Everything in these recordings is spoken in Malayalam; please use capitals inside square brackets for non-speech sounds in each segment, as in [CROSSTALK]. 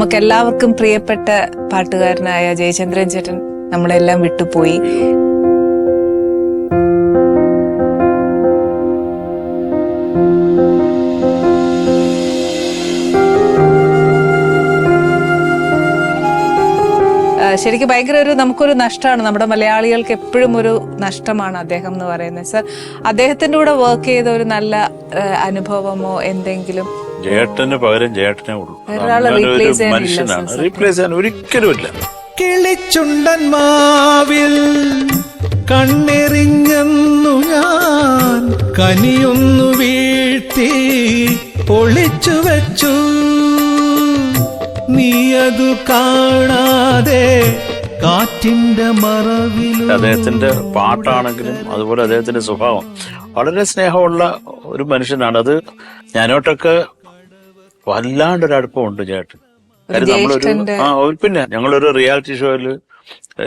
നമുക്ക് എല്ലാവർക്കും പ്രിയപ്പെട്ട പാട്ടുകാരനായ ജയചന്ദ്രൻ ചേട്ടൻ നമ്മളെല്ലാം വിട്ടുപോയി. ശരിക്കും ഭയങ്കര ഒരു നമുക്കൊരു നഷ്ടമാണ്. നമ്മുടെ മലയാളികൾക്ക് എപ്പോഴും ഒരു നഷ്ടമാണ് അദ്ദേഹം എന്ന് പറയുന്നത്. സർ അദ്ദേഹത്തിന്റെ കൂടെ വർക്ക് ചെയ്ത ഒരു നല്ല അനുഭവമോ എന്തെങ്കിലും ജേട്ടന് പകരം ജേട്ടനെ ഉള്ളൂ. ഒരു മനുഷ്യനാണ്. റീപ്ലേസ് ചെയ്യാൻ ഒരിക്കലും ഇല്ല കിളിച്ചുണ്ടൻ മാവിൽ കണ്ണെറിഞ്ഞെന്നു ഞാൻ കനിയൊന്നു വീഴ്ത്തി ഒളിച്ചു വെച്ചു. നീ അത് കാണാതെ കാറ്റിന്റെ മറവിൽ അദ്ദേഹത്തിന്റെ പാട്ടാണെങ്കിലും അതുപോലെ അദ്ദേഹത്തിന്റെ സ്വഭാവം. വളരെ സ്നേഹമുള്ള ഒരു മനുഷ്യനാണ്. അത് ഞാനോട്ടൊക്കെ വല്ലാണ്ടൊരു അടുപ്പമുണ്ട് ചേട്ടൻ കാര്യം നമ്മളൊരു ആ പിന്നെ ഞങ്ങളൊരു റിയാലിറ്റി ഷോയിൽ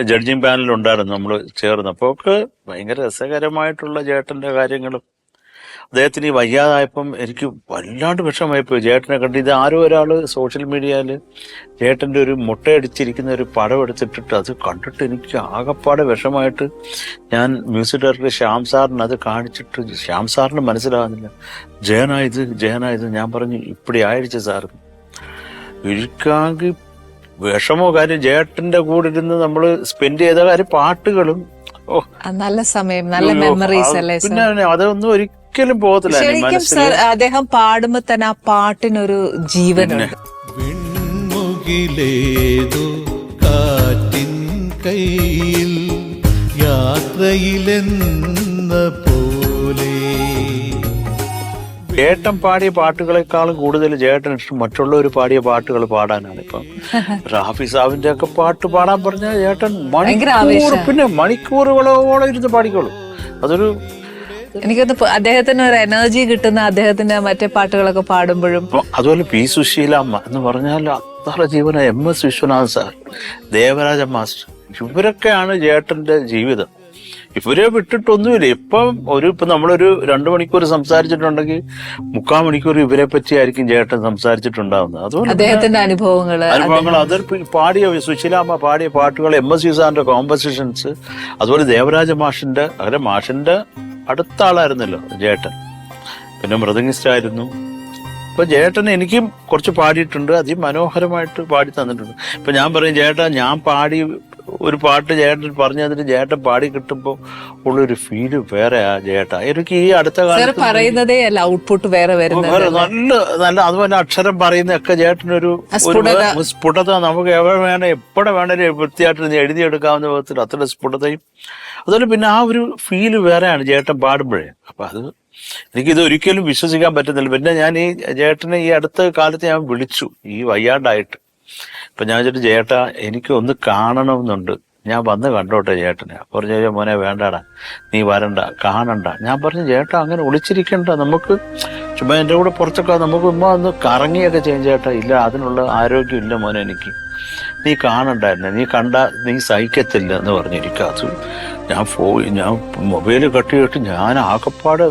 ജഡ്ജിങ് പാനൽ ഉണ്ടായിരുന്നു നമ്മൾ ചേർന്ന്. അപ്പൊ ഒക്കെ ഭയങ്കര രസകരമായിട്ടുള്ള ചേട്ടന്റെ കാര്യങ്ങളും അദ്ദേഹത്തിന് ഈ വയ്യാതായപ്പം എനിക്ക് വല്ലാണ്ട് വിഷമമായിപ്പോയി. ചേട്ടനെ കണ്ട് ഇത് ആരോ ഒരാൾ സോഷ്യൽ മീഡിയയിൽ ചേട്ടന്റെ ഒരു മുട്ടയടിച്ചിരിക്കുന്ന ഒരു പടം എടുത്തിട്ടിട്ട് അത് കണ്ടിട്ട് എനിക്ക് ആകെപ്പാടെ വിഷമായിട്ട് ഞാൻ മ്യൂസിക് ഡയറക്ടർ ശ്യാം സാറിന് അത് കാണിച്ചിട്ട് ശ്യാം സാറിന് മനസ്സിലാകുന്നില്ല. ജയനാ ഇത് ജയനാ ഇത്. ഞാൻ പറഞ്ഞു ഇപ്പടി ആയിരിച്ചു സാർ. ഇരിക്കാങ്കിൽ വിഷമോ കാര്യം ജേട്ടന്റെ കൂടെ ഇരുന്ന് നമ്മൾ സ്പെൻഡ് ചെയ്ത കാര്യം പാട്ടുകളും. നല്ല സമയം നല്ല മെമ്മറീസ് അല്ലേ പിന്നെ അതൊന്നും ഒരിക്കലും പോകത്തില്ല എന്റെ ശരിക്കും സർ അദ്ദേഹം പാടുമ്പോ തന്നെ ആ പാട്ടിനൊരു ജീവനുണ്ട്. വെൺമുകിലേതോ കാറ്റിൻ കയ്യിൽ യാത്രയിലെന്ന പോലെ. ജേട്ടൻ പാടിയ പാട്ടുകളെക്കാളും കൂടുതൽ ജേട്ടൻ ഇഷ്ടം മറ്റുള്ളവർ പാടിയ പാട്ടുകൾ പാടാനാണ് ഇപ്പം [LAUGHS] റാഫി സാബിന്റെ ഒക്കെ പാട്ട് പാടാൻ പറഞ്ഞാൽ ചേട്ടൻ മണിക്കൂർ. പിന്നെ മണിക്കൂറുകളോളം ഇരുന്ന് പാടിക്കോളും. അതൊരു എനിക്കൊന്ന് അദ്ദേഹത്തിന് ഒരു എനർജി കിട്ടുന്ന അദ്ദേഹത്തിന്റെ മറ്റേ പാട്ടുകളൊക്കെ പാടുമ്പോഴും. അതുപോലെ പി സുശീലാമ്മ എന്ന് പറഞ്ഞാൽ അത്ര ജീവന M S Viswanath sir Devaraja master ഇവരൊക്കെയാണ് ജേട്ടന്റെ ജീവിതം. ഇവരെ വിട്ടിട്ടൊന്നുമില്ല. ഇപ്പം ഒരു ഇപ്പൊ നമ്മളൊരു രണ്ടു മണിക്കൂർ സംസാരിച്ചിട്ടുണ്ടെങ്കിൽ മുക്കാൽ മണിക്കൂർ ഇവരെ പറ്റിയായിരിക്കും ചേട്ടൻ സംസാരിച്ചിട്ടുണ്ടാവുന്നത്. അതുപോലെ അദ്ദേഹത്തിന്റെ അനുഭവങ്ങൾ അനുഭവങ്ങൾ അത് പാടിയ സുശീലാമ്മ പാടിയ പാട്ടുകൾ എം എസ് സാറിന്റെ കോമ്പസിഷൻസ് അതുപോലെ ദേവരാജ മാഷിന്റെ അങ്ങനെ മാഷിന്റെ അടുത്ത ആളായിരുന്നല്ലോ ജേട്ടൻ പിന്നെ മൃദംഗിസ്റ്റ് ആയിരുന്നു ഇപ്പൊ ജേട്ടൻ എനിക്കും കുറച്ച് പാടിയിട്ടുണ്ട്. അതിമനോഹരമായിട്ട് പാടി തന്നിട്ടുണ്ട്. ഇപ്പൊ ഞാൻ പറയും ചേട്ടാ ഞാൻ പാടി ഒരു പാട്ട് ചേട്ടൻ പറഞ്ഞു തന്നിട്ട് ചേട്ടൻ പാടി കിട്ടുമ്പോൾ ഉള്ളൊരു ഫീൽ വേറെ ആ ചേട്ട എനിക്ക് ഈ അടുത്ത കാലത്ത് പറയുന്നതേ അല്ല ഔട്ട്പുട്ട് വേറെ വരുന്നത്. നല്ല നല്ല അതുപോലെ അക്ഷരം പറയുന്നതൊക്കെ ചേട്ടനൊരു ആ ഒരു സ്ഫുടത. നമുക്ക് എവിടെ വേണേ എപ്പോഴെ വേണേലും വൃത്തിയായിട്ട് നീ എഴുതിയെടുക്കാവുന്ന വിധത്തിൽ അത്ര സ്ഫുടതയും. അതുപോലെ പിന്നെ ആ ഒരു ഫീൽ വേറെയാണ് ചേട്ടൻ പാടുമ്പോഴേ. അപ്പൊ അത് എനിക്കിത് ഒരിക്കലും വിശ്വസിക്കാൻ പറ്റുന്നില്ല. പിന്നെ ഞാൻ ഈ ചേട്ടനെ ഈ അടുത്ത കാലത്ത് ഞാൻ വിളിച്ചു ഈ വയ്യാണ്ടായിട്ട്. ഇപ്പൊ ഞാൻ വെച്ചിട്ട് ചേട്ടാ എനിക്ക് ഒന്ന് കാണണമെന്നുണ്ട്. ഞാൻ വന്ന് കണ്ടോട്ടെ ചേട്ടനെ. അപ്പൊ പറഞ്ഞു "അയ്യോ മോനെ വേണ്ടടാ. നീ വരണ്ട. കാണണ്ട. ഞാൻ പറഞ്ഞു ചേട്ടാ അങ്ങനെ ഒളിച്ചിരിക്കണ്ട. നമുക്ക് ചുമ്മാ എന്റെ കൂടെ പുറത്തൊക്കെ നമുക്ക് ഉമ്മ ഒന്ന് കറങ്ങിയൊക്കെ ചെയ്യും ചേട്ടാ. ഇല്ല അതിനുള്ള ആരോഗ്യം ഇല്ല മോനെ എനിക്ക്. നീ കാണണ്ടായിരുന്നു. നീ കണ്ട നീ സഹിക്കത്തില്ല എന്ന് പറഞ്ഞിരിക്കാത്ത ഞാൻ ഫോ ഞാൻ മൊബൈൽ കട്ട് കെട്ടി ഞാൻ ആകപ്പാട്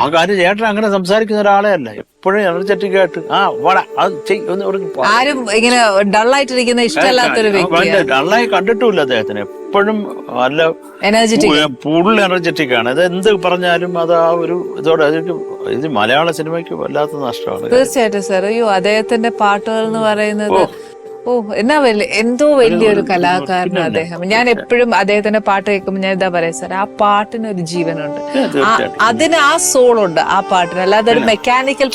ആ കാര്യം ചേട്ടൻ അങ്ങനെ സംസാരിക്കുന്ന ഒരാളെ അല്ല. എപ്പോഴും എനർജറ്റിക് ആയിട്ട് ആ വട അത് ആരും ഇങ്ങനെ ഡള്ളായിട്ടിരിക്കുന്ന ഇഷ്ടമല്ലാത്തൊരു വ്യക്തിയാണ് ഡള്ളായി കണ്ടിട്ടുമില്ല അദ്ദേഹത്തിന്. എപ്പോഴും നല്ല എനർജറ്റിക് ഫുൾ എനർജറ്റിക് ആണ്. അത് എന്ത് പറഞ്ഞാലും അത് ആ ഒരു ഇതോടെ ഇത് മലയാള സിനിമയ്ക്ക് വല്ലാത്ത നഷ്ടമാണ്. തീർച്ചയായിട്ടും സാർ അയ്യോ അദ്ദേഹത്തിന്റെ പാട്ടുകൾ എന്ന് പറയുന്നത് ഓ എന്നാ വലിയ എന്തോ വലിയൊരു കലാകാരനാണ് അദ്ദേഹം. ഞാൻ എപ്പോഴും അദ്ദേഹത്തിന്റെ പാട്ട് കേൾക്കുമ്പോൾ ഞാൻ ഇതാ പറയാം സാർ ആ പാട്ടിന് ഒരു ജീവനുണ്ട് അതിന് ആ സോളുണ്ട് ആ പാട്ടിന്. അല്ലാതെ ഒരു മെക്കാനിക്കൽ.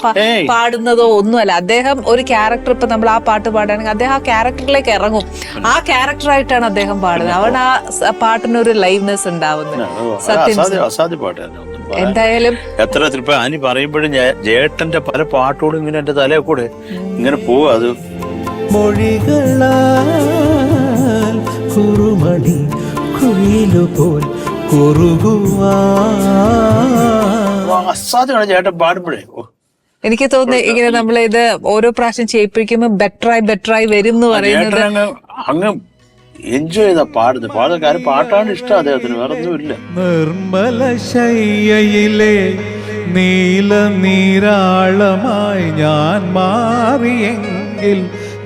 പാടുന്നതോ ഒന്നുമല്ല. അദ്ദേഹം ഒരു ക്യാരക്ടർ ഇപ്പൊ നമ്മൾ ആ പാട്ട് പാടുകയാണെങ്കിൽ അദ്ദേഹം ആ ക്യാരക്ടറിലേക്ക് ഇറങ്ങും. ആ ക്യാരക്ടറായിട്ടാണ് അദ്ദേഹം പാടുന്നത്. അവിടെ ആ പാട്ടിന് ഒരു ലൈവ്നെസ് ഉണ്ടാവുന്നത് സത്യം എന്തായാലും എത്ര അനി പറയുമ്പോഴും ജേട്ടന്റെ പല പാട്ടുകളും ഇങ്ങനെ എന്റെ തലയെ കൂടെ ഇങ്ങനെ പോവാ. അത് മൊഴികളാൽ കുറുമണി കുയിലുപോൽ കുറുകുവാ അസാധ്യമാണ് ചേട്ടൻ പാടുമ്പോഴേ. എനിക്ക് തോന്നുന്നു ഇങ്ങനെ നമ്മൾ ഇത് ഓരോ പ്രാവശ്യം ചെയ്യിപ്പിക്കുമ്പോൾ ബെറ്ററായി ബെറ്ററായി വരും എന്ന് പറയുന്നത് അങ്ങ് അങ്ങ് എൻജോയ് ചെയ്താ പാടുന്നത്. പാടുന്ന കാര്യം പാട്ടാണ് ഇഷ്ടം അദ്ദേഹത്തിന് വേറെ ഒന്നുമില്ല നിർമ്മല ശയ്യയിലെ നീല നീരാളമായി ഞാൻ മാറിയെങ്കിൽ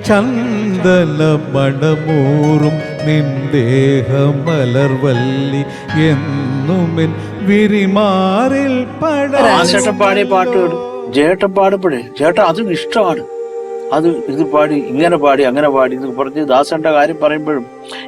ചന്ദന മണമൂറും നിന്ദേഹമലർവല്ലി എന്നുമെൻ വിരിമാറിൽ പട ദാസേട്ടൻ പാടിയ പാട്ടുകൾ ജേട്ടൻ പാടുമ്പോഴേ ചേട്ടൻ അതും ഇഷ്ടമാണ്. അത് ഇത് പാടി ഇങ്ങനെ പാടി അങ്ങനെ പാടി എന്ന് പറഞ്ഞ് ദാസന്റെ കാര്യം പറയുമ്പോഴും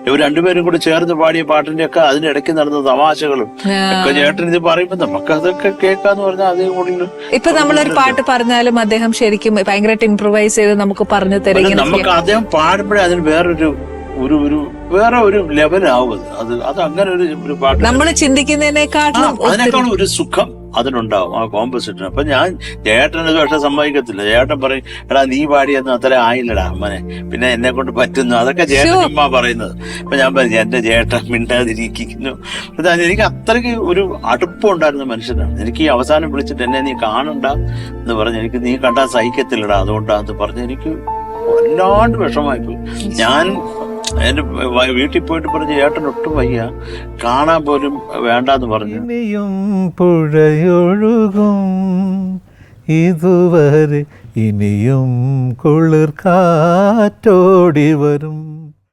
ഇവർ രണ്ടുപേരും കൂടി ചേർന്ന് പാടിയ പാട്ടിന്റെ ഒക്കെ അതിനിടയ്ക്ക് നടന്ന തമാശകളും ഒക്കെ ചേട്ടൻ ഇത് പറയുമ്പോ നമുക്ക് അതൊക്കെ കേൾക്കാന്ന് പറഞ്ഞാൽ അതേ കൂടുതൽ ഇപ്പൊ നമ്മളൊരു പാട്ട് പറഞ്ഞാലും അദ്ദേഹം ശരിക്കും ഭയങ്കരമായിട്ട് ഇംപ്രൂവൈസ് ചെയ്ത് നമുക്ക് പറഞ്ഞു തരും നമുക്ക് അദ്ദേഹം പാടുമ്പോഴേ അതിന് വേറൊരു ഒരു ഒരു വേറെ ഒരു ലെവലാവും അത്. അത് അങ്ങനെ ഒരു പാട്ട് നമ്മൾ ചിന്തിക്കുന്നതിനേക്കാളും അതിനേക്കാളും ഒരു സുഖം. അതിനുണ്ടാവും ആ കോമ്പസിറ്റിന് അപ്പൊ ഞാൻ ചേട്ടന് പക്ഷെ സമ്മതിക്കത്തില്ല. ചേട്ടൻ പറയും എടാ നീ പാടിയൊന്നും അത്ര ആയില്ലടാ അമ്മനെ. പിന്നെ എന്നെ കൊണ്ട് പറ്റുന്നു. അതൊക്കെ ചേട്ടൻ അമ്മ പറയുന്നത്. അപ്പൊ ഞാൻ പറഞ്ഞു എന്റെ ചേട്ടൻ മിണ്ടാതിരിക്കുന്നു. അതാ എനിക്ക് അത്രയ്ക്ക് ഒരു അടുപ്പം ഉണ്ടായിരുന്ന മനുഷ്യനാണ്. എനിക്ക് ഈ അവസാനം വിളിച്ചിട്ട് എന്നെ നീ കാണണ്ട എന്ന് പറഞ്ഞു എനിക്ക് നീ കണ്ടാൽ സഹിക്കത്തില്ലടാ. അതുകൊണ്ടാന്ന് പറഞ്ഞ് എനിക്ക് വല്ലാണ്ട് വിഷമായിപ്പോയി ഞാൻ എന്റെ വീട്ടിൽ പോയിട്ട് പറഞ്ഞ ഏട്ടൻ ഒട്ടും വയ്യ. കാണാൻ പോലും വേണ്ടെന്ന് പറഞ്ഞു. ഇനിയും പുഴയൊഴുകും. ഇതുവരെ ഇനിയും കുളിർ കാറ്റോടി വരും.